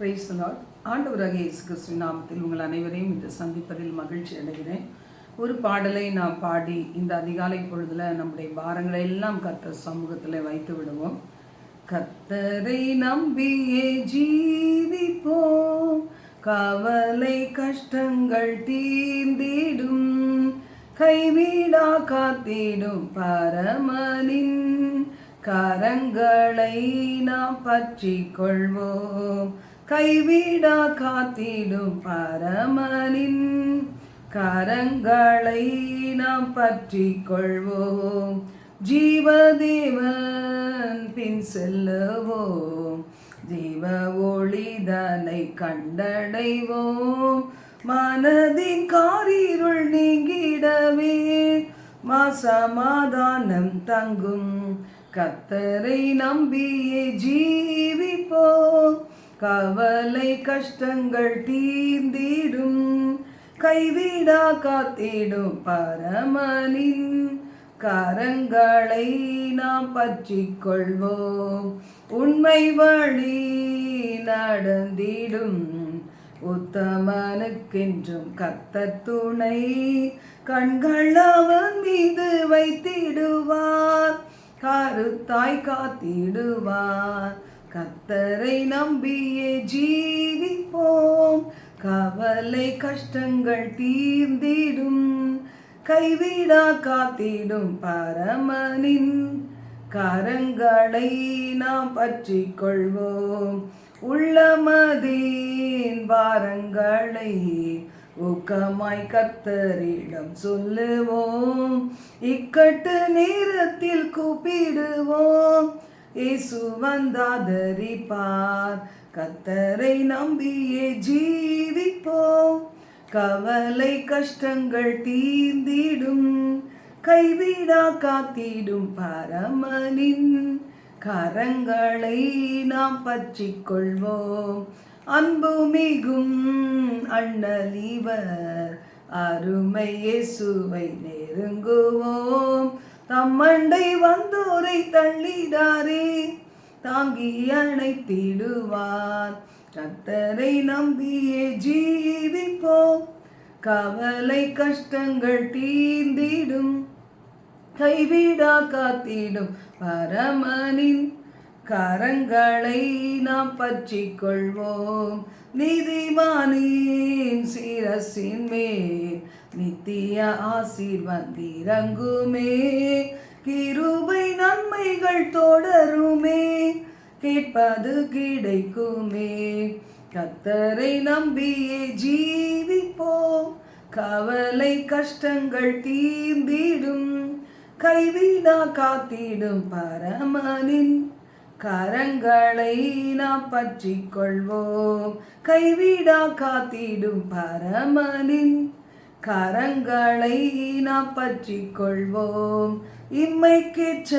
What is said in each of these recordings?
Price Lord ஆண்டவராக இயேசு கிறிஸ்துவின் நாமத்தில் உங்கள் அனைவரையும் இன்று சந்திப்பதில் மகிழ்ச்சி அடைகிறேன். ஒரு பாடலை நாம் பாடி இந்த அதிகாலை பொழுதில் நம்முடைய பாரங்களை எல்லாம் கர்த்தர் சமூகத்தில் வைத்து விடுவோம். கர்த்தரை நம்பியே ஜீவிப்போம். கவலை கஷ்டங்கள் தீர்ந்திடும். கைவிடா காத்திடும் பரமனின் கரங்களை நாம் பற்றி கொள்வோம். கைவிடா காத்திடும் பரமனின் கரங்களை நாம் பற்றி கொள்வோம். ஜீவதேவன் பின் செல்லுவோம். ஜீவ ஒளிதனை கண்டடைவோம். மனதின் காரிருள் நீங்கிடவே மாசமாதானம் தங்கும். கத்தரை நம்பியே ஜீவிப்போம். கவலை கஷ்டங்கள் தீர்ந்திடும். கைவிடா காத்திடும் பரமனின் கரங்களை நாம் பற்றி கொள்வோம் உண்மை வழி நடந்திடும். உத்தமனுக்கென்றும் கத்த துணை கண்கள் அவன் மீது வைத்திடுவார். கருத்தாய் காத்திடுவார். கத்தரை நம்பியே ஜீவிப்போம். கவலை கஷ்டங்கள் தீர்ந்திடும். கைவிடா காத்திடும் பரமனின் கரங்களை நாம் பற்றி கொள்வோம் உள்ளமதின் வாரங்களை ஊக்கமாய் கத்தரிடம் சொல்லுவோம். இக்கட்டு நேரத்தில் கூப்பிடுவோம். இயேசு வந்தாதரிப்பார். கத்தரை நம்பியே ஜீவிப்போம். கவலை கஷ்டங்கள் தீர்ந்திடும். கைவிடா காத்திடும் பரமனின் கரங்களை நாம் பற்றி கொள்வோம் அன்பு மிகும் அண்ணலிவர் அருமை இயேசுவை நெருங்குவோம். தம் மண்டை வந்தோரை தள்ளிடாரே தாங்கி அணைத்திடுவார். கத்தரை நம்பியே ஜீவிப்போம். கவலை கஷ்டங்கள் தீர்ந்திடும். கைவிடா காத்திடும் பரமனின் கரங்களை நாம் பற்றி கொள்வோம் நீதிமானின் சிரசின் மேல் நித்திய ஆசீர்வந்திறங்குமே கிருபை நன்மைகள் தொடருமே. கேட்பது கிடைக்குமே. கத்தரை நம்பியே ஜீவிப்போம். கவலை கஷ்டங்கள் தீர்ந்திடும். கைவிடா காத்திடும் பரமனின். கரங்களை நாம் பற்றி கொள்வோம் கைவிடா காத்திடும் பரமனின். கரங்களை நாம் பற்றி கொள்வோம் இம்மைக்கேற்ற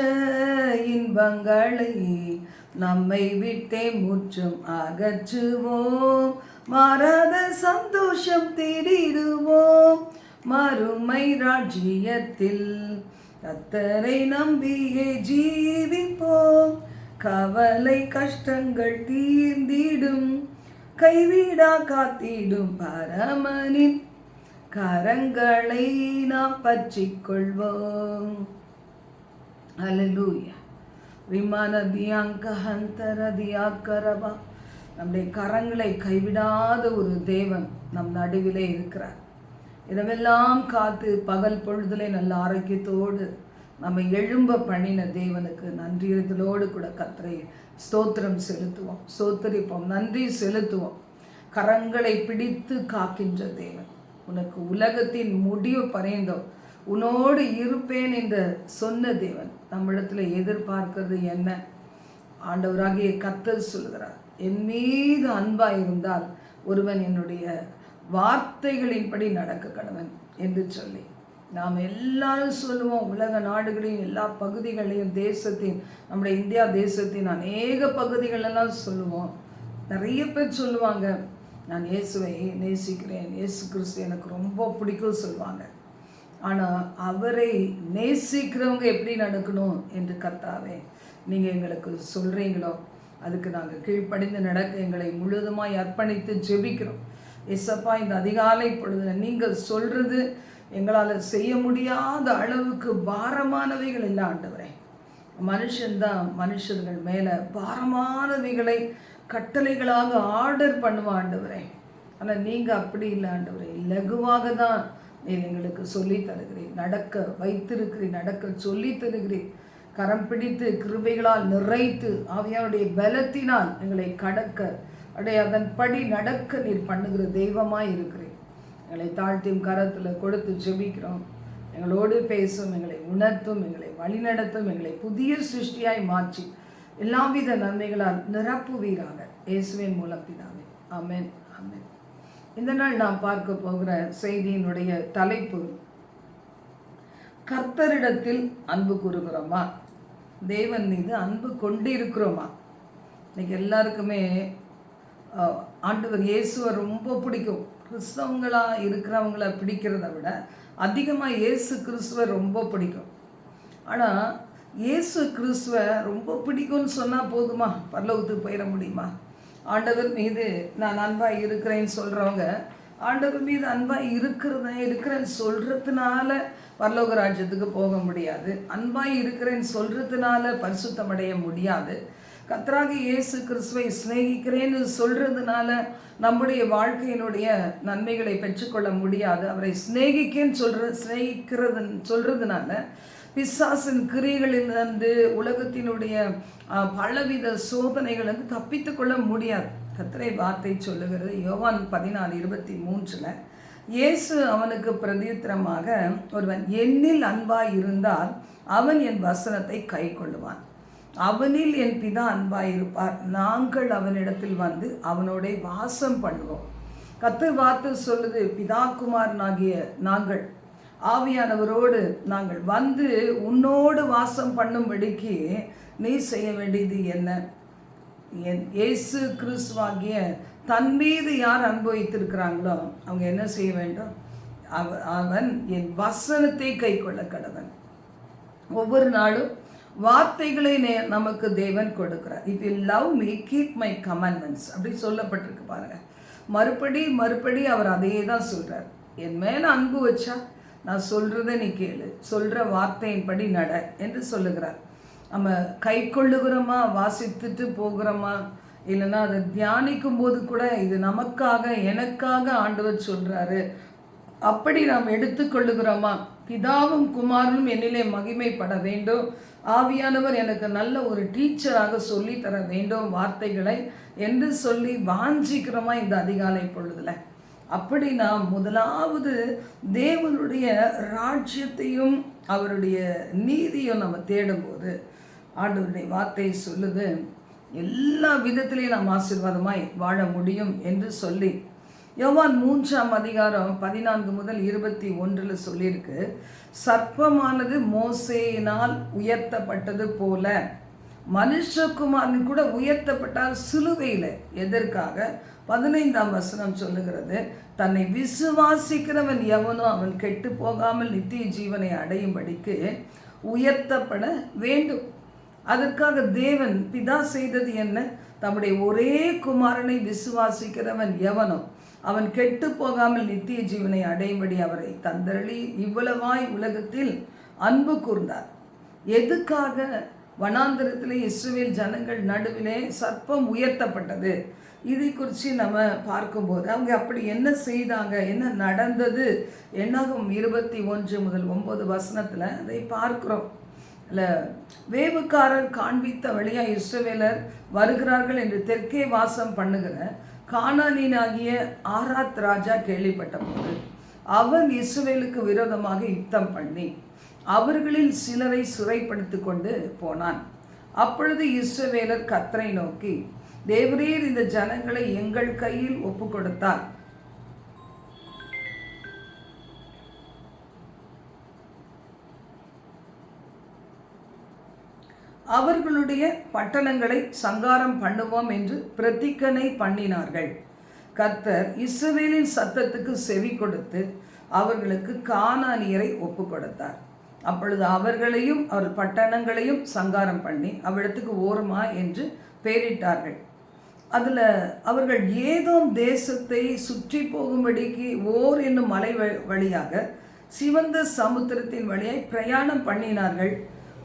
இன்பங்களை நம்மை விட்டே முற்றும் அகற்றுவோம். மாறாத சந்தோஷம் தேடிடுவோம். மறுமை ராஜ்யத்தில் அத்தரை நம்பியே ஜீவிப்போம். கவலை கஷ்டங்கள் தீர்ந்திடும். கைவிடா காத்திடும் பரமனின் கரங்களை நாம் பற்றி கொள்வோம் அலலூயா விமான தியாங்க ஹந்தர தியாக்கரவா நம்முடைய கரங்களை கைவிடாத ஒரு தேவன் நம் நடுவிலே இருக்கிறார். இரவெல்லாம் காத்து பகல் பொழுதுலே நல்ல ஆரோக்கியத்தோடு நம்ம எழும்ப பண்ணின தேவனுக்கு நன்றியதலோடு கூட கத்தரை ஸ்தோத்திரம் செலுத்துவோம். ஸ்தோத்தரிப்போம் நன்றி செலுத்துவோம். கரங்களை பிடித்து காக்கின்ற தேவன். உனக்கு உலகத்தின் முடிவு பறைந்தோம் உன்னோடு இருப்பேன் என்று சொன்ன தேவன் நம்மிடத்தில் எதிர்பார்க்கிறது என்ன? ஆண்டவராகிய கத்தல் சொல்கிறார் என் மீது அன்பாக இருந்தால் ஒருவன் என்னுடைய வார்த்தைகளின்படி நடக்க கடவன் என்று சொல்லி நாம் எல்லாரும் சொல்லுவோம் உலக நாடுகளின் எல்லா பகுதிகளையும் தேசத்தின் நம்முடைய இந்தியா தேசத்தின் அநேக பகுதிகளெல்லாம் சொல்லுவோம். நிறைய பேர் சொல்லுவாங்க நான் இயேசுவை நேசிக்கிறேன். இயேசு கிறிஸ்து எனக்கு ரொம்ப பிடிக்கும் சொல்லுவாங்க. ஆனால் அவரை நேசிக்கிறவங்க எப்படி நடக்கணும் என்று கத்தாவே நீங்கள் எங்களுக்கு சொல்கிறீங்களோ அதுக்கு நாங்கள் கீழ்ப்படிந்து நடக்க எங்களை முழுதுமாய் அர்ப்பணித்து ஜெபிக்கிறோம். எஸ்அப்பா இந்த அதிகாலை பொழுது நீங்கள் சொல்கிறது எங்களால் செய்ய முடியாத அளவுக்கு பாரமானவைகள் இல்லை ஆண்டவரே. மனுஷன்தான் மனுஷர்கள் மேலே பாரமானவைகளை கட்டளைகளாக ஆர்டர் பண்ணுவான் ஆண்டவரே. ஆனால் நீங்கள் அப்படி இல்லை ஆண்டவரே. லகுவாக தான் நீர் எங்களுக்கு சொல்லி தருகிறேன். நடக்க வைத்திருக்கிறேன் நடக்க சொல்லி தருகிறேன். கரம் பிடித்து கிருபைகளால் நிறைத்து அவையனுடைய பலத்தினால் எங்களை கடக்க அடைய அதன்படி நடக்க நீர் பண்ணுகிற தெய்வமாக இருக்கிறேன். எங்களை தாழ்த்தியும் கரத்தில் கொடுத்து ஜெபிக்கிறோம். எங்களோடு பேசும் எங்களை உணர்த்தும் எங்களை வழிநடத்தும் எங்களை புதிய சிருஷ்டியாய் மாற்றி எல்லாவித நன்மைகளால் நிரப்புவீராக இயேசுவின் மூலம் பிதாவே. அமேன் ஆமென். இந்த நாள் நாம் பார்க்க போகிற செய்தியினுடைய தலைப்பு கர்த்தரிடத்தில் அன்பு கூறுகிறோமா? தேவன் மீது அன்பு கொண்டு இருக்கிறோமா இன்னைக்கு எல்லாருக்குமே ஆண்டவர் இயேசுவை ரொம்ப பிடிக்கும். கிறிஸ்தவங்களாக இருக்கிறவங்கள பிடிக்கிறத விட அதிகமாக இயேசு கிறிஸ்துவை ரொம்ப பிடிக்கும். ஆனால் இயேசு கிறிஸ்துவை ரொம்ப பிடிக்கும்னு சொன்னால் போதுமா? பல்லவத்துக்கு போயிட முடியுமா? ஆண்டவர் மீது நான் அன்பாக இருக்கிறேன்னு சொல்கிறவங்க ஆண்டவர் மீது அன்பாக இருக்கிறத இருக்கிறேன்னு சொல்கிறதுனால பரலோக ராஜ்யத்துக்கு போக முடியாது. அன்பாக இருக்கிறேன்னு சொல்கிறதுனால பரிசுத்தமடைய முடியாது. கத்ராகி இயேசு கிறிஸ்துவை சிநேகிக்கிறேன்னு சொல்கிறதுனால நம்முடைய வாழ்க்கையினுடைய நன்மைகளை பெற்றுக்கொள்ள முடியாது. அவரை சிநேகிக்கேன்னு சொல்கிற சிநேகிக்கிறதுன்னு சொல்கிறதுனால பிசாசின் கிரிகளிலிருந்து உலகத்தினுடைய பலவித சோதனைகள் வந்து தப்பித்து கொள்ள முடியாது. கத்திரை வார்த்தை சொல்லுகிறது. யோவான் பதினாலு இருபத்தி மூன்றில் இயேசு அவனுக்கு பிரதித்திரமாக ஒருவன் என்னில் அன்பாய் இருந்தால் அவன் என் வசனத்தை கை கொள்ளுவான். அவனில் என் பிதா அன்பாய் இருப்பார். நாங்கள் அவனிடத்தில் வந்து அவனோட வாசம் பண்ணுவோம். கத்து வார்த்தை சொல்லுது பிதாகுமாரனாகிய நாங்கள் ஆவியானவரோடு நாங்கள் வந்து உன்னோடு வாசம் பண்ணும்படிக்கு நீ செய்ய வேண்டியது என்ன? என் இயேசு கிறிஸ்துவாகிய தன் மீது யார் அனுபவித்திருக்கிறாங்களோ அவங்க என்ன செய்ய வேண்டும்? அவன் என் வசனத்தை கை கொள்ள கடவன். ஒவ்வொரு நாளும் வார்த்தைகளை நே- நமக்கு தேவன் கொடுக்கிறார். If you love me keep my commandments அப்படி சொல்லப்பட்டிருக்கு பாருங்க. மறுபடி மறுபடி அவர் அதையே தான் சொல்கிறார் என் மேலே அன்பு வச்சா நான் சொல்கிறத நீ கேளு. சொல்கிற வார்த்தையின்படி நட என்று சொல்லுகிறார். நம்ம கை கொள்ளுகிறோமா வாசித்துட்டு போகிறோமா இல்லைன்னா அதை தியானிக்கும் போது கூட இது நமக்காக எனக்காக ஆண்டவர் சொல்கிறாரு அப்படி நாம் எடுத்துக்கொள்ளுகிறோமா பிதாவும் குமாரனும் என்னிலே மகிமைப்பட வேண்டும். ஆவியானவர் எனக்கு நல்ல ஒரு டீச்சராக சொல்லி தர வேண்டும் வார்த்தைகளை என்று சொல்லி வாஞ்சிக்கிறோமா இந்த அதிகாலை பொழுதுல? அப்படி நாம் முதலாவது தேவனுடைய ராஜ்யத்தையும் அவருடைய நீதியும் நம்ம தேடும்போது ஆண்டவருடைய வார்த்தை சொல்லுது. எல்லா விதத்திலையும் நாம் ஆசீர்வாதமாய் வாழ முடியும் என்று சொல்லி யோவான் மூன்றாம் அதிகாரம் பதினான்கு முதல் இருபத்தி ஒன்றில் சொல்லியிருக்கு சர்ப்பமானது மோசேயினால் உயர்த்தப்பட்டது போல. மனுஷகுமாரன் கூட உயர்த்தப்பட்டால் சிலுவையில். எதற்காக? பதினைந்தாம் வசனம் சொல்லுகிறது தன்னை விசுவாசிக்கிறவன் எவனோ அவன் கெட்டு போகாமல் நித்திய ஜீவனை அடையும்படிக்கு உயர்த்தப்பட வேண்டும். அதற்காக தேவன் பிதா செய்தது என்ன? தம்முடைய ஒரே குமாரனை விசுவாசிக்கிறவன் எவனோ அவன் கெட்டு போகாமல் நித்திய ஜீவனை அடையும்படி அவரை தந்தரளி இவ்வளவாய் உலகத்தில் அன்பு கூர்ந்தார். எதுக்காக வனாந்திரத்தில் இஸ்ரேல் ஜனங்கள் நடுவிலே சர்ப்பம் உயர்த்தப்பட்டது. இதை குறித்து நம்ம பார்க்கும்போது அவங்க அப்படி என்ன செய்தாங்க? என்ன நடந்தது? என்னாகும்? இருபத்தி ஒன்று முதல் ஒம்பது வசனத்தில் அதை பார்க்குறோம். இல்லை வேவுக்காரர் காண்பித்த வழியா இஸ்ரவேலர் வருகிறார்கள் என்று தெற்கே வாசம் பண்ணுகிற கானானியனாகிய ஆராத் ராஜா கேள்விப்பட்ட போது அவன் இஸ்ரவேலுக்கு விரோதமாக யுத்தம் பண்ணி அவர்களில் சிலரை சிறைப்படுத்தி கொண்டு போனான். அப்பொழுது இஸ்ரவேலர் கத்தரை நோக்கி தேவரீர் இந்த ஜனங்களை எங்கள் கையில் ஒப்பு கொடுத்தார் அவர்களுடைய பட்டணங்களை சங்காரம் பண்ணுவோம் என்று பிரதிக்கனை பண்ணினார்கள். கர்த்தர் இஸ்ரவேலின் சத்தத்துக்கு செவி கொடுத்து அவர்களுக்கு கானானியரை ஒப்பு கொடுத்தார் அப்பொழுது அவர்களையும் அவர் பட்டணங்களையும் சங்காரம் பண்ணி அவ்விடத்துக்கு ஓரமா என்று பெயரிட்டார்கள் அதில் அவர்கள் ஏதோ தேசத்தை சுற்றி போகும்படிக்கு ஓர் என்னும் மலை வ- வழியாக சிவந்த சமுத்திரத்தின் வழியாய் பிரயாணம் பண்ணினார்கள்.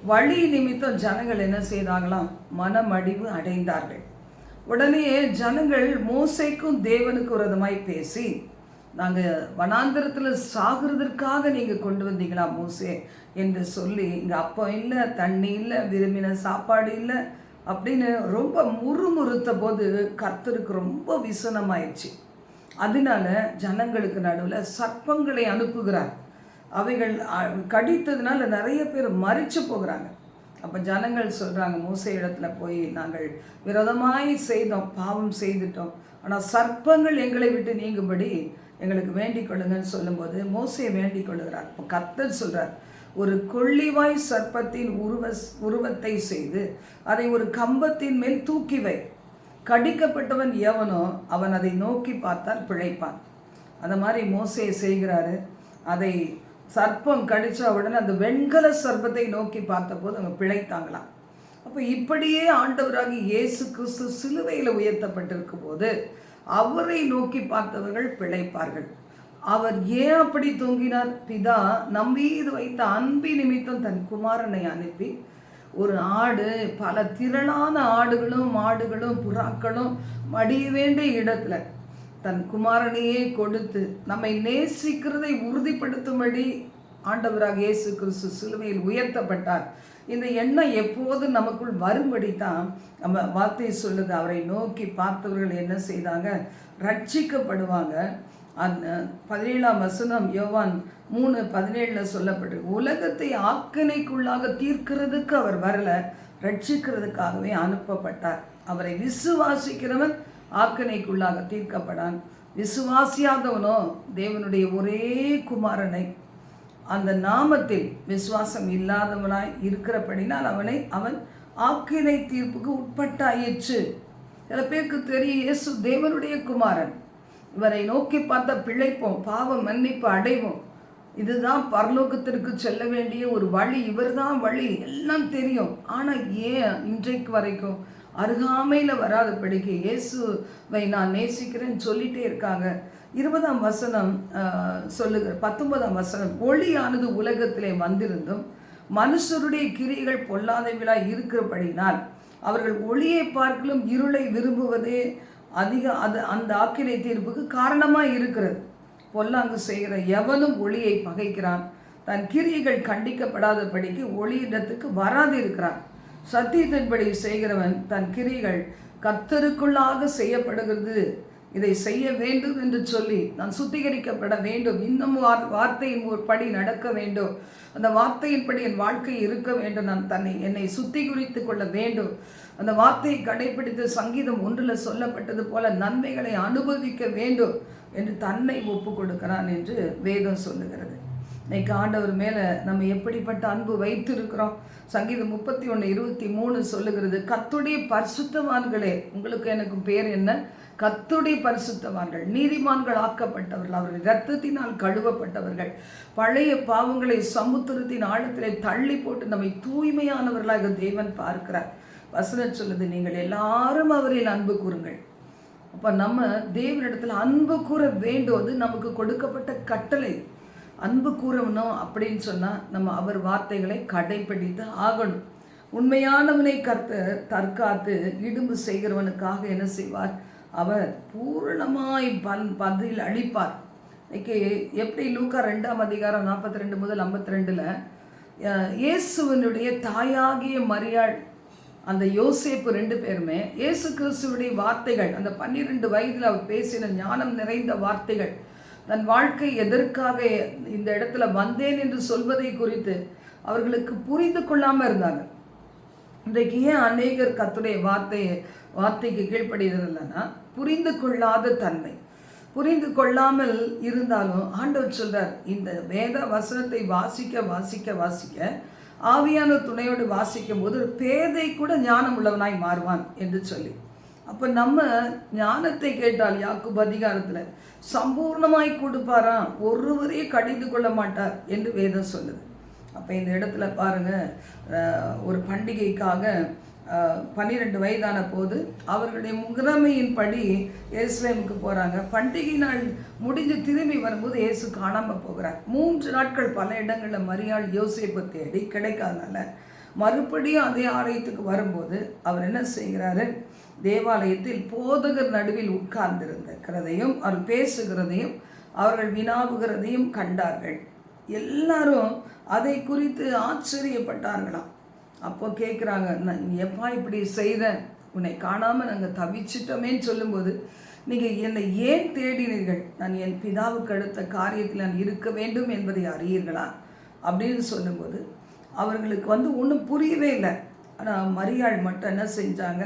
வழி நிமித்தம் ஜனங்கள் என்ன செய்தாங்களாம்? மனமடிவு அடைந்தார்கள். உடனே ஜனங்கள் மோசைக்கும் தேவனுக்கு விரதமாய் பேசி நாங்கள் வனாந்திரத்தில் சாகிறதற்காக நீங்கள் கொண்டு வந்தீங்களா மூசே என்று சொல்லி இங்கே அப்போ இல்லை தண்ணி இல்லை விரும்பின சாப்பாடு இல்லை அப்படின்னு ரொம்ப முறுமுறுத்த போது கர்த்தருக்கு ரொம்ப விசனமாயிடுச்சு. அதனால ஜனங்களுக்கு நடுவில் சர்ப்பங்களை அனுப்புகிறார். அவைகள் கடித்ததுனால நிறைய பேர் மறிச்சு போகிறாங்க. அப்போ ஜனங்கள் சொல்கிறாங்க மூசை இடத்துல போய் நாங்கள் விரோதமாய் செய்தோம் பாவம் செய்துட்டோம். ஆனால் சர்ப்பங்கள் எங்களை விட்டு நீங்கும்படி எங்களுக்கு வேண்டிக் கொள்ளுங்கன்னு சொல்லும்போது மோசையை வேண்டிக் கொள்ளுகிறார். இப்போ கத்தர் சொல்கிறார் ஒரு கொள்ளிவாய் சர்ப்பத்தின் உருவ உருவத்தை செய்து அதை ஒரு கம்பத்தின் மேல் தூக்கி வை. கடிக்கப்பட்டவன் எவனோ அவன் அதை நோக்கி பார்த்தால் பிழைப்பான். அந்த மாதிரி மோசையை செய்கிறாரு. அதை சர்ப்பம் கடித்த உடனே அந்த வெண்கல சர்ப்பத்தை நோக்கி பார்த்தபோது அவங்க பிழைத்தாங்களாம். அப்போ இப்படியே ஆண்டவராகி இயேசு கிறிஸ்து சிலுவையில் உயர்த்தப்பட்டிருக்கும் போது அவரை நோக்கி பார்த்தவர்கள் பிழைப்பார்கள். அவர் ஏன் அப்படி தூங்கினார்? பிதா நம்பீது வைத்த அன்பி நிமித்தம் தன் குமாரனை அனுப்பி ஒரு ஆடு பல திரளான ஆடுகளும் மாடுகளும் புறாக்களும் மடிய வேண்டிய இடத்துல தன் குமாரனையே கொடுத்து நம்மை நேசிக்கிறதை உறுதிப்படுத்தும்படி ஆண்டவராக இயேசு கிறிஸ்து சிலுவையில் உயர்த்தப்பட்டார். இந்த எண்ணம் எப்போது நமக்குள் வரும்படி தான் நம்ம வார்த்தை சொல்லுது. அவரை நோக்கி பார்த்தவர்கள் என்ன செய்தாங்க? ரட்சிக்கப்படுவாங்க. அந்த பதினேழாம் வசனம் யோவான் மூணு பதினேழில் சொல்லப்பட்டு உலகத்தை ஆக்கினைக்குள்ளாக தீர்க்கிறதுக்கு அவர் வரல ரட்சிக்கிறதுக்காகவே அனுப்பப்பட்டார். அவரை விசுவாசிக்கிறவன் ஆக்கினைக்குள்ளாக தீர்க்கப்படான். விசுவாசியாதவனோ தேவனுடைய ஒரே குமாரனை அந்த நாமத்தில் விசுவாசம் இல்லாதவனாய் இருக்கிறபடினால் அவனை அவன் ஆக்கினை தீர்ப்புக்கு உட்பட்டாயிற்று. சில பேருக்கு தெரியும் இயேசு தேவனுடைய குமாரன். இவரை நோக்கி பார்த்தா பிழைப்போம் பாவம் மன்னிப்பு அடைவோம். இதுதான் பரலோகத்திற்கு செல்ல வேண்டிய ஒரு வழி இவர்தான் வழி எல்லாம் தெரியும். ஆனால் ஏன் இன்றைக்கு வரைக்கும் அருகாமையில் வராத படிக்க இயேசுவை நான் நேசிக்கிறேன்னு சொல்லிட்டே இருக்காங்க? இருபதாம் வசனம் சொல்லுகிற பத்தொன்பதாம் வசனம் ஒளியானது உலகத்திலே வந்திருந்தும் மனுஷருடைய கிரிகள் பொல்லாதவர்களாய் இருக்கிறபடினால் அவர்கள் ஒளியை பார்க்கலும் இருளை விரும்புவதே அதிக அது அந்த ஆக்கினை தீர்ப்புக்கு காரணமாக இருக்கிறது. பொல்லாங்கு செய்கிற எவனும் ஒளியை பகைக்கிறான். தன் கிரியைகள் கண்டிக்கப்படாதபடிக்கு ஒளியிடத்துக்கு வராது இருக்கிறான் சத்தியத்தின்படி செய்கிறவன் தன் கிரிகள் கத்தருக்குள்ளாக செய்யப்படுகிறது. இதை செய்ய வேண்டும் என்று சொல்லி நான் சுத்திகரிக்கப்பட வேண்டும். இன்னும் வார் வார்த்தையின் ஒரு படி நடக்க வேண்டும். அந்த வார்த்தையின்படி என் வாழ்க்கை இருக்க வேண்டும். நான் தன்னை என்னை சுத்திகரித்து கொள்ள வேண்டும். அந்த வார்த்தையை கடைபிடித்து சங்கீதம் ஒன்றில் சொல்லப்பட்டது போல நன்மைகளை அனுபவிக்க வேண்டும் என்று தன்னை ஒப்பு கொடுக்கிறான் என்று வேதம் சொல்லுகிறது. இன்னைக்கு ஆண்டவர் மேலே நம்ம எப்படிப்பட்ட அன்பு வைத்திருக்கிறோம்? சங்கீதம் முப்பத்தி ஒன்று இருபத்தி மூணு சொல்லுகிறது கத்துடைய பரிசுத்தவான்களே உங்களுக்கு எனக்கு பேர் என்ன? கத்துடி பரிசுத்தவான்கள் நீதிமான்கள் ஆக்கப்பட்டவர்கள் அவர்கள் இரத்தத்தினால் கழுவப்பட்டவர்கள் பழைய பாவங்களை சமுத்திரத்தின் ஆழத்திலே தள்ளி போட்டு நம்மை தூய்மையானவர்களாக தேவன் பார்க்கிறார். வசனம் சொல்லுது நீங்கள் எல்லாரும் அவரில் அன்பு கூறுங்கள். அப்போ நம்ம தேவனிடத்தில் அன்பு கூற வேண்டுவது நமக்கு கொடுக்கப்பட்ட கட்டளை. அன்பு கூறணும் அப்படின்னு சொன்னால் நம்ம அவர் வார்த்தைகளை கடைப்பிடித்து ஆகணும். உண்மையானவனை கர்த்தர் தற்காத்து இடும்பு செய்கிறவனுக்காக என்ன செய்வார்? அவர் பூரணமாய் பல் பதில் அளிப்பார் இன்னைக்கு எப்படி லூக்கா ரெண்டாம் அதிகாரம் நாற்பத்தி ரெண்டு முதல் ஐம்பத்தி ரெண்டில் இயேசுவனுடைய தாயாகிய மரியாள் அந்த யோசேப்பு ரெண்டு பேருமே இயேசு கிறிஸ்துவனுடைய வார்த்தைகள் அந்த பன்னிரெண்டு வயதில் அவர் பேசின ஞானம் நிறைந்த வார்த்தைகள் தன் வாழ்க்கை எதற்காக இந்த இடத்துல வந்தேன் என்று சொல்வதை குறித்து அவர்களுக்கு புரிந்து கொள்ளாமல் இருந்தாங்க இன்றைக்கு ஏன் அநேகர் கத்துடைய வார்த்தையை வார்த்தைக்கு கீழ்ப்படுகிறதில்லைன்னா புரிந்து கொள்ளாத தன்மை. புரிந்து கொள்ளாமல் இருந்தாலும் ஆண்டவர் சொல்றார் இந்த வேத வசனத்தை வாசிக்க வாசிக்க வாசிக்க ஆவியான துணையோடு வாசிக்கும் போது பேதை கூட ஞானம் உள்ளவனாய் மாறுவான் என்று சொல்லி. அப்போ நம்ம ஞானத்தை கேட்டால் யாக்குப் அதிகாரத்தில் சம்பூர்ணமாய் கொடுப்பாராம் ஒருவரே கடிந்து கொள்ள மாட்டார் என்று வேதம் சொல்லுது. அப்போ இந்த இடத்துல பாருங்கள் ஒரு பண்டிகைக்காக பன்னிரெண்டு வயதான போது அவர்களுடைய முகமையின்படி எருசலேமுக்கு போகிறாங்க பண்டிகை நாள் முடிஞ்சு திரும்பி வரும்போது இயேசு காணாமல் போகிறார். மூன்று நாட்கள் பல இடங்களில் மரியாள் யோசிப்பை தேடி கிடைக்காதனால மறுபடியும் அதே ஆலயத்துக்கு வரும்போது அவர் என்ன செய்கிறாரு? தேவாலயத்தில் போதகர் நடுவில் உட்கார்ந்திருந்திருக்கிறதையும் அவர் பேசுகிறதையும் அவர்கள் வினாவுகிறதையும் கண்டார்கள். எல்லாரும் அதை குறித்து ஆச்சரியப்பட்டார்களாம். அப்போ கேட்குறாங்க நான் எப்பா இப்படி செய்கிறேன் உன்னை காணாமல் நாங்கள் தவிச்சிட்டோமேன்னு சொல்லும்போது நீங்கள் என்னை ஏன் தேடினீர்கள்? நான் என் பிதாவுக்கு அடுத்த காரியத்தில் நான் இருக்க வேண்டும் என்பதை அறியீர்களா? அப்படின்னு சொல்லும்போது அவர்களுக்கு வந்து ஒன்றும் புரியவே இல்லை. ஆனால் மரியாள் மட்டும் என்ன செஞ்சாங்க?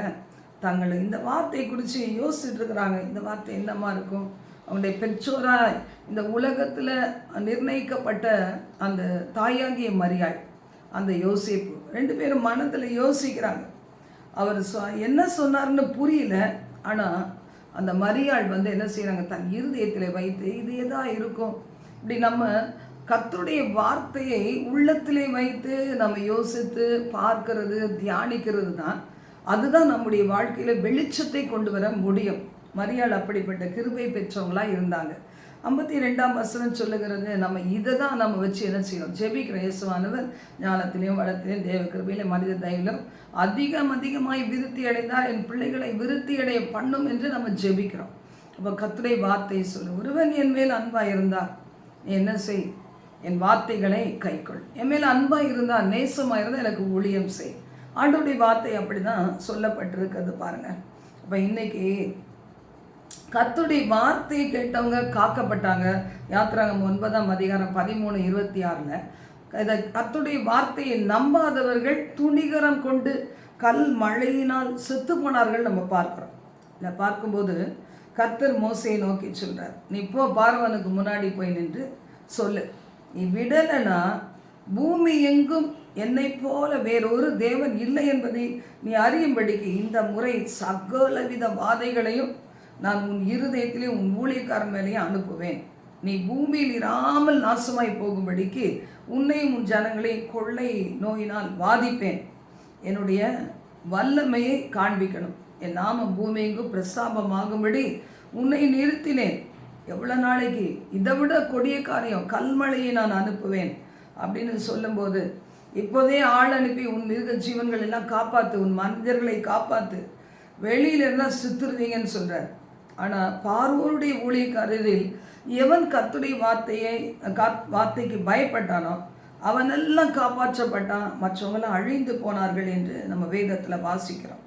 தங்களை இந்த வார்த்தை குறித்து யோசிச்சுட்டு இருக்கிறாங்க. இந்த வார்த்தை என்னமா இருக்கும்? அவனுடைய பெற்றோராய் இந்த உலகத்தில் நிர்ணயிக்கப்பட்ட அந்த தாயாகிய மரியாள் அந்த யோசிப்பு. ரெண்டு பேரும் மனத்தில் யோசிக்கிறாங்க. அவர் சொ என்ன சொன்னார்னு புரியல. ஆனால் அந்த மரியாள் வந்து என்ன செய்கிறாங்க தன் இருதயத்தில் வைத்து இது தான் இருக்கும். இப்படி நம்ம கத்தருடைய வார்த்தையை உள்ளத்திலே வைத்து நம்ம யோசித்து பார்க்கறது தியானிக்கிறது தான். அதுதான் நம்முடைய வாழ்க்கையில் வெளிச்சத்தை கொண்டு வர முடியும். மரியாள் அப்படிப்பட்ட கிருபை பெற்றவங்களா இருந்தாங்க. ஐம்பத்தி ரெண்டாம் வசனம் சொல்லுகிறது நம்ம இதை தான் நம்ம வச்சு என்ன செய்யணும்? ஜெபிக்கிற இயேசுவானவர் ஞானத்திலையும் வளத்திலையும் தேவ கிருபையிலும் மனித தயவிலும் அதிகம் அதிகமாய் விருத்தி அடைந்தால் என் பிள்ளைகளை விருத்தி அடைய பண்ணும் என்று நம்ம ஜெபிக்கிறோம். அப்போ கத்துரை வார்த்தை சொல்லு. ஒருவன் என் மேல் அன்பாக இருந்தால் என்ன செய்? என் வார்த்தைகளை கைக்கொள். என் மேல் அன்பாக இருந்தால் நேசமாக இருந்தால் எனக்கு ஊழியம் செய். ஆண்டோடைய வார்த்தை அப்படி தான் சொல்லப்பட்டிருக்கிறது பாருங்கள் அப்போ இன்னைக்கு கத்துடைய வார்த்தையை கேட்டவங்க காக்கப்பட்டாங்க. யாத்திராங்கம் ஒன்பதாம் அதிகாரம் பதிமூணு இருபத்தி ஆறில். இதை கத்துடைய வார்த்தையை நம்பாதவர்கள் துணிகரம் கொண்டு கல் மழையினால் செத்து போனார்கள் நம்ம பார்க்குறோம். இதை பார்க்கும்போது கத்தர் மோசையை நோக்கி சொல்கிறார் நீ இப்போ பார்வனுக்கு முன்னாடி போய் நின்று சொல்லு. நீ விடலைன்னா பூமி எங்கும் என்னை போல வேறொரு தேவன் இல்லை என்பதை நீ அறியும்படிக்கு இந்த முறை சகலவித வாதைகளையும் நான் உன் இருதயத்திலே உன் ஊழியக்காரன் மேலேயும் அனுப்புவேன். நீ பூமியில் இராமல் நாசமாய் போகும்படிக்கு உன்னையும் உன் ஜனங்களை கொள்ளை நோயினால் வாதிப்பேன். என்னுடைய வல்லமையை காண்பிக்கணும். என் நாமம் பூமியெங்கும் பிரஸ்தாபமாகும்படி உன்னை நிறுத்தினேன். எவ்வளோ நாளைக்கு? இதை விட கொடிய காரியம் கல்மழையை நான் அனுப்புவேன் அப்படின்னு சொல்லும்போது இப்போதே ஆள் அனுப்பி உன் மிருக ஜீவன்கள் எல்லாம் காப்பாற்று உன் மனிதர்களை காப்பாற்று வெளியில இருந்தால் சித்துருவீங்கன்னு சொல்கிறார் ஆனால் பார்வோருடைய ஊழியக்காரரில் எவன் கத்துடைய வார்த்தையை காத் வார்த்தைக்கு பயப்பட்டானோ அவனெல்லாம் காப்பாற்றப்பட்டான். மற்றவங்களாம் அழிந்து போனார்கள் என்று நம்ம வேதத்தில் வாசிக்கிறோம்.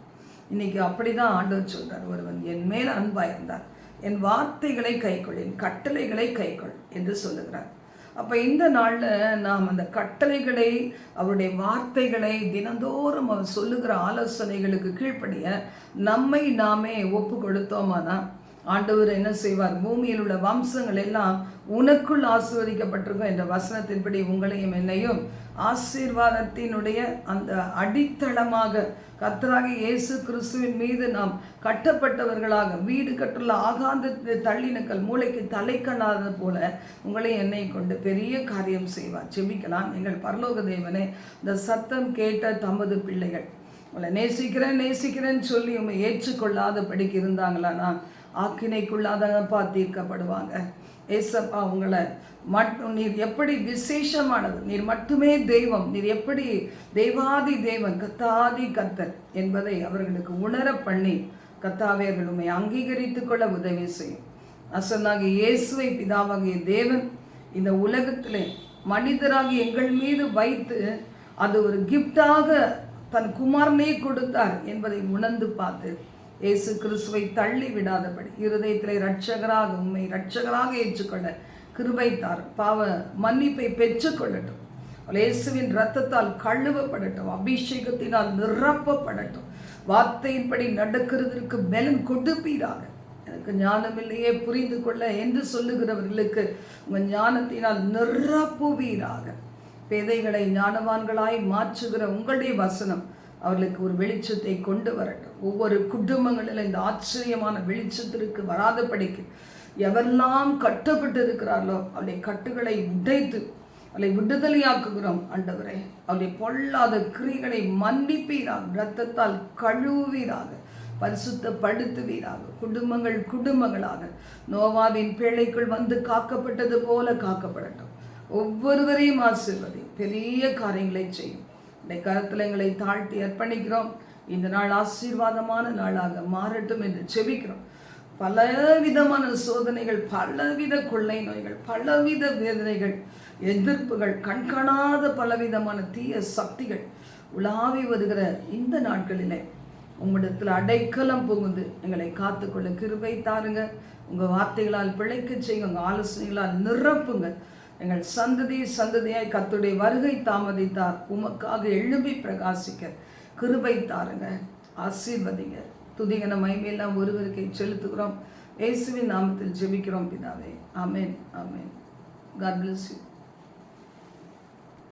இன்னைக்கு அப்படி தான் ஆண்டவர் சொல்கிறார் ஒருவன் என் மேல் அன்பாக இருந்தார் என் வார்த்தைகளை கைக்கொள் என் கட்டளைகளை கைக்கொள் என்று சொல்லுகிறார். அப்போ இந்த நாளில் நாம் அந்த கட்டளைகளை அவருடைய வார்த்தைகளை தினந்தோறும் அவர் சொல்லுகிற ஆலோசனைகளுக்கு கீழ்ப்படிய நம்மை நாமே ஒப்பு கொடுத்தோமானா ஆண்டவர் என்ன செய்வார்? பூமியில் உள்ள வம்சங்கள் எல்லாம் உனக்குள் ஆசீர்வதிக்கப்பட்டிருக்கும் என்ற வசனத்தின்படி உங்களையும் என்னையும் ஆசீர்வாதத்தினுடைய அந்த அடித்தளமாக கத்தராக இயேசு கிறிஸ்துவின் மீது நாம் கட்டப்பட்டவர்களாக வீடு கட்டுள்ள ஆகாந்த தள்ளினக்கள் மூளைக்கு தலை கண்ணாத போல உங்களை என்னை கொண்டு பெரிய காரியம் செய்வார். செபிக்கலாம் எங்கள் பரலோக தேவனே இந்த சத்தம் கேட்ட தமது பிள்ளைகள் உங்களை நேசிக்கிறேன் நேசிக்கிறேன்னு சொல்லி உங்களை ஏற்றுக்கொள்ளாதபடிக்கு இருந்தாங்களானா ஆக்கினைக்குள்ளாதப்பா தீர்க்கப்படுவாங்க ஏசப்பா உங்களை மட்டும் நீர் எப்படி விசேஷமானது? நீர் மட்டுமே தெய்வம். நீர் எப்படி தெய்வாதி தேவன் கத்தாதி கத்தர் என்பதை அவர்களுக்கு உணர பண்ணி கத்தாவே அவர்கள் உண்மை அங்கீகரித்து கொள்ள உதவி செய்யும். அசனாகிய இயேசுவை பிதாவாகிய தேவன் இந்த உலகத்திலே மனிதராகி எங்கள் மீது வைத்து அது ஒரு கிஃப்டாக தன் குமாரனே கொடுத்தார் என்பதை உணர்ந்து பார்த்து இயேசு கிறிஸ்துவை தள்ளி விடாதபடி இருதயத்திலே ரட்சகராக உண்மை ரட்சகராக ஏற்றுக்கொள்ள கிருபைத்தார். பாவ மன்னிப்பை பெற்றுக்கொள்ளட்டும். இயேசுவின் ரத்தத்தால் கழுவப்படட்டும். அபிஷேகத்தினால் நிரப்பப்படட்டும். வார்த்தையின்படி நடக்கிறதற்கு பலன் கொடுப்பீராக. எனக்கு ஞானமில்லையே புரிந்து கொள்ள என்று சொல்லுகிறவர்களுக்கு உங்கள் ஞானத்தினால் நிரப்புவீராக. பேதைகளை ஞானவான்களாய் மாற்றுகிற உங்களுடைய வசனம் அவர்களுக்கு ஒரு வெளிச்சத்தை கொண்டு வரட்டும். ஒவ்வொரு குடும்பங்களில் இந்த ஆச்சரியமான வெளிச்சத்திற்கு வராதபடிக்கு எவரெல்லாம் கட்டப்பட்டு இருக்கிறார்களோ அவருடைய கட்டுகளை உடைத்து அவளை விடுதலையாக்குகிறோம். ஆண்டவரே அவருடைய பொல்லாத கிரிகளை மன்னிப்பீராக இரத்தத்தால் கழுவுவீராக பரிசுத்தப்படுத்துவீராக குடும்பங்கள் குடும்பங்களாக. நோவாவின் பேழைக்குள் வந்து காக்கப்பட்டது போல காக்கப்படட்டும். ஒவ்வொருவரையும் ஆசிர்வதி. பெரிய காரியங்களை செய்யும். இந்த கருத்தில் எங்களை தாழ்த்தி அர்ப்பணிக்கிறோம். இந்த நாள் ஆசீர்வாதமான நாளாக மாறட்டும் என்று செபிக்கிறோம். பல விதமான சோதனைகள் பலவித கொள்ளை நோய்கள் பலவித வேதனைகள் எதிர்ப்புகள் கண்காணாத பலவிதமான தீய சக்திகள் உலாவி வருகிற இந்த நாட்களிலே உம்மிடத்தில் அடைக்கலம் புகுந்து எங்களை காத்துக்கொள்ள கிருபை தாருங்க. உங்கள் வார்த்தைகளால் பிழைக்க செய்யுங்க உங்கள் ஆலோசனைகளால் நிரப்புங்க. எங்கள் சந்ததி சந்ததியாய் கத்துடைய வருகை தாமதித்தார். உமக்காக எழும்பி பிரகாசிக்க கிருபை தாருங்க. ஆசீர்வதிங்க. துதிகன மைமையெல்லாம் ஒருவருக்கை செலுத்துகிறோம். இயேசுவின் நாமத்தில் ஜெபிக்கிறோம் பிதாவே. Amen amen God bless you